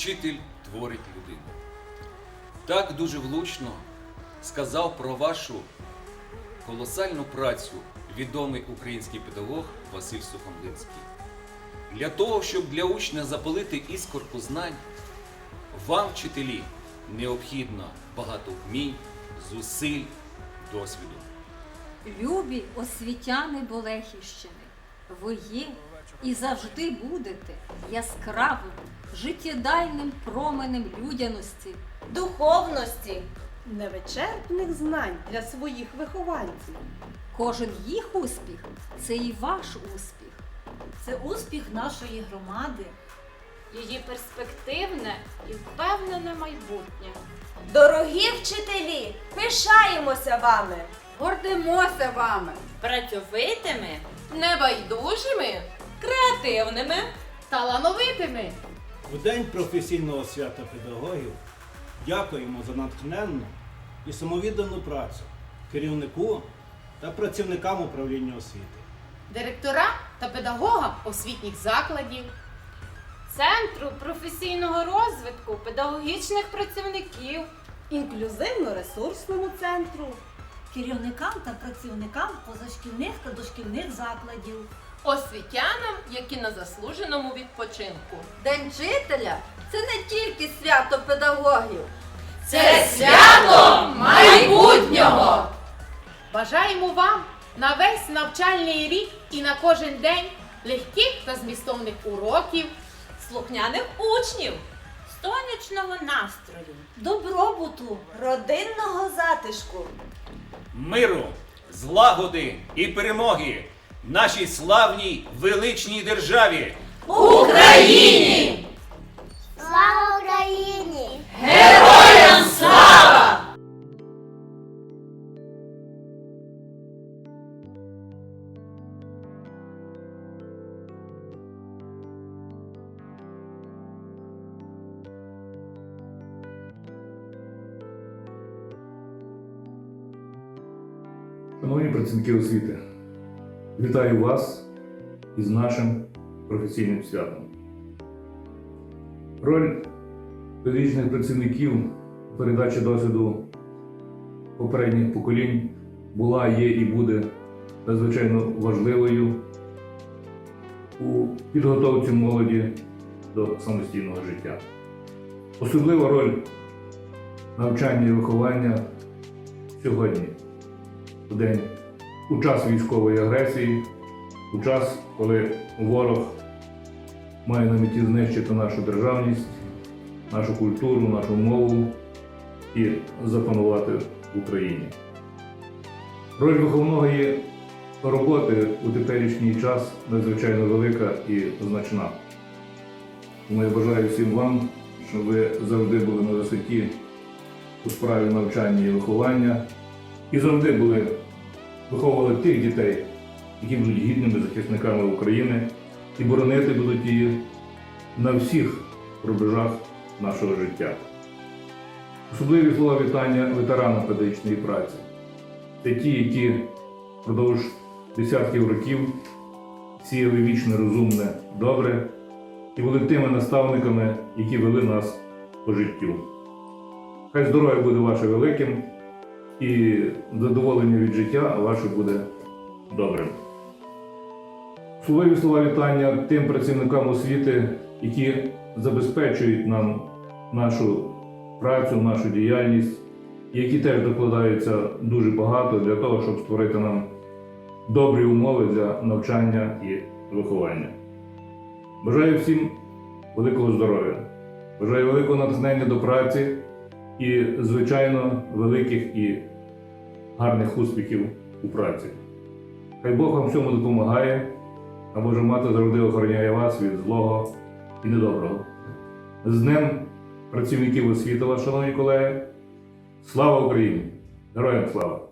Вчитель творить людину. Так дуже влучно сказав про вашу колосальну працю відомий український педагог Василь Сухомлинський. Для того, щоб для учня запалити іскорку знань, вам, вчителі, необхідно багато вмінь, зусиль, досвіду. Любі освітяни Болехіщини, ви є і завжди будете яскравим, життєдайним променем людяності, духовності. невичерпних знань для своїх вихованців. Кожен їх успіх це і ваш успіх. Це успіх нашої громади. її перспективне і впевнене майбутнє. Дорогі вчителі, пишаємося вами. Гордимося вами, Працьовитими небайдужими, креативними, талановитими. У День професійного свята педагогів дякуємо за натхненну і самовіддану працю керівнику та працівникам управління освіти. Директорам та педагогам освітніх закладів, Центру професійного розвитку педагогічних працівників, Інклюзивно-ресурсному центру, Керівникам та працівникам позашкільних та дошкільних закладів. Освітянам, які на заслуженому відпочинку. День вчителя це не тільки свято педагогів. Це свято майбутнього! Бажаємо вам на весь навчальний рік і на кожен день легких та змістовних уроків, Слухняних учнів, сонячного настрою. Добробуту, родинного затишку. Миру, злагоди і перемоги нашій славній величній державі! Україні! Слава Україні! Героям слава! Шановні працівники освіти, вітаю вас із нашим професійним святом. Роль педагогічних працівників передачі досвіду попередніх поколінь була, є і буде надзвичайно важливою у підготовці молоді до самостійного життя. Особлива роль навчання і виховання сьогодні у день у час військової агресії, у час, коли ворог має на меті знищити нашу державність, нашу культуру, нашу мову і запанувати в Україні. Роль виховної роботи у теперішній час надзвичайно велика і значна. Тому я бажаю всім вам, щоб ви завжди були на висоті у справі навчання і виховання і завжди були виховували тих дітей, які будуть гідними захисниками України і боронити будуть її на всіх рубежах нашого життя. Особливі слова вітання ветеранам педагогічної праці. Це ті, які впродовж десятків років сіяли вічне розумне добре і були тими наставниками, які вели нас по життю. Хай здоров'я буде ваше великим і задоволення від життя ваше буде добрим. Словові слова вітання тим працівникам освіти, які забезпечують нам нашу працю, нашу діяльність, які теж докладаються дуже багато для того, щоб створити нам добрі умови для навчання і виховання. Бажаю всім великого здоров'я, бажаю великого натхнення до праці і, звичайно, великих і гарних успіхів у праці. Хай Бог вам всьому допомагає, а Божа мати завжди охороняє вас від злого і недоброго. З Днем працівників освіти, шановні колеги! Слава Україні! Героям слава!